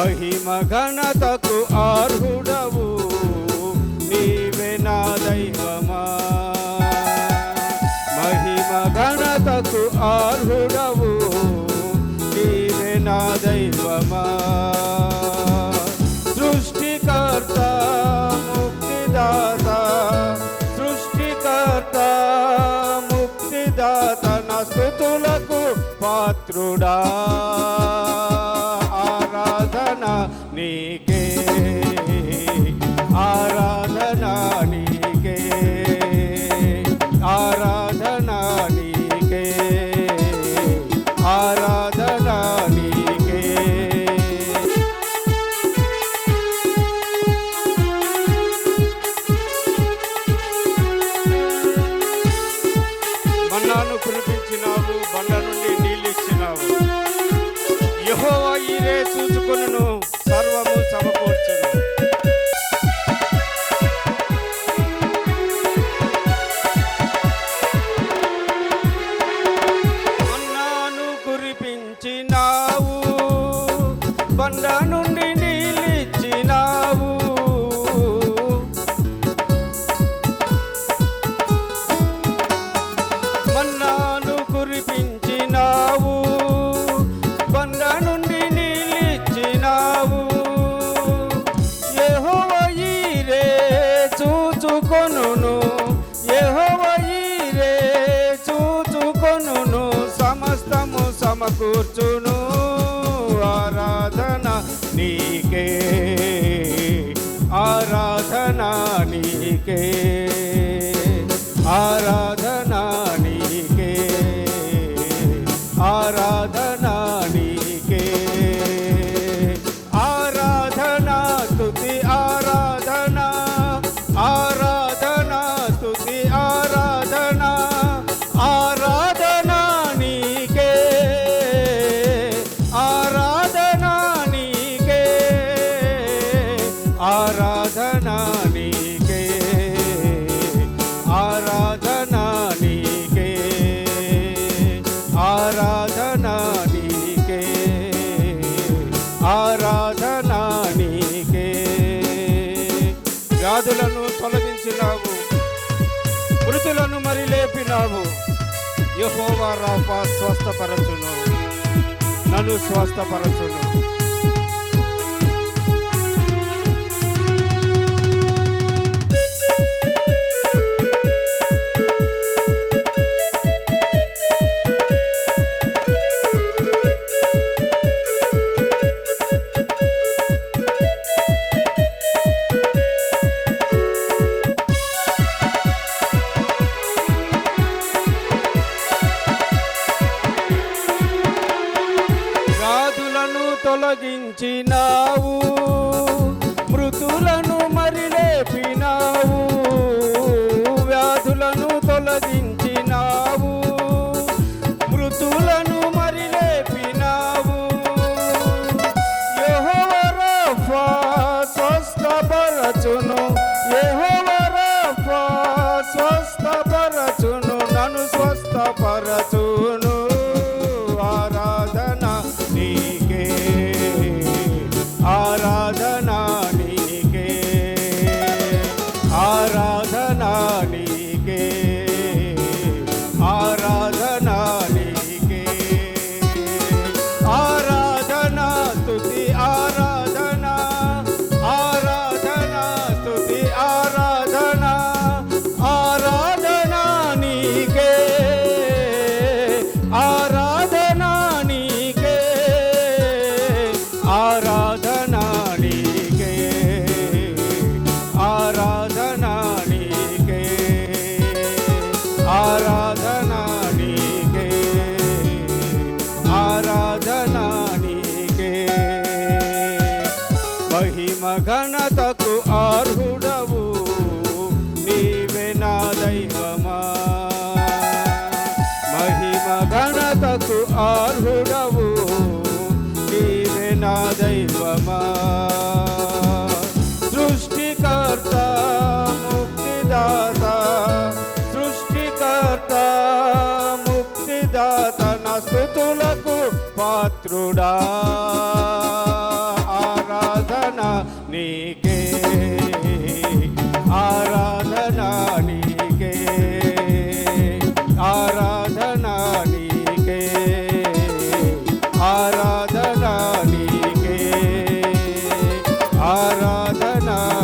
మహిమ ఘనతకు ఆర్హుడవు నీవే నా దైవమా. మహిమ ఘనతకు ఆర్హుడవు నీవే నా దైవమా. సృష్టికర్త ముక్తిదాత. సృష్టికర్త ముక్తిదాత నా స్థుతులకు పాత్రుడా. నీకే బండ నుండి నీళ్ళిచ్చినావు. మన్నాను కురిపించినావు. బండ నుండి నీళ్ళిచ్చినావు. యెహోవయీరే చూచుకొనును. రే చూచుకొనును. సమస్తము సమకూర్చును. నీకే ఆరాధన నీకే ఆరాధ వ్యాధులను తొలగించినావు. మృతులను మరి లేపినావు. యహోవా రాపా స్వస్థపరచును. నన్ను స్వస్థపరచును. తొలగించినావు. మృతులను మరి లేపినావు వ్యాధులను తొలగించినావు. మృతులను మరి లేపినావు యెహోవా స్వస్థపరచును. యెహోవా రాఫా స్వస్థపరచును. నన్ను స్వస్థపరచును. ఘనతకు ఆర్హుడవు నీవే నా దైవమా. మహిమ ఘనతకు ఆర్హుడవు నీవే నా దైవమా. సృష్టికర్త ముక్తిదాత. సృష్టికర్త ముక్తిదాత నా స్థుతులకు పాత్రుడా. आराधना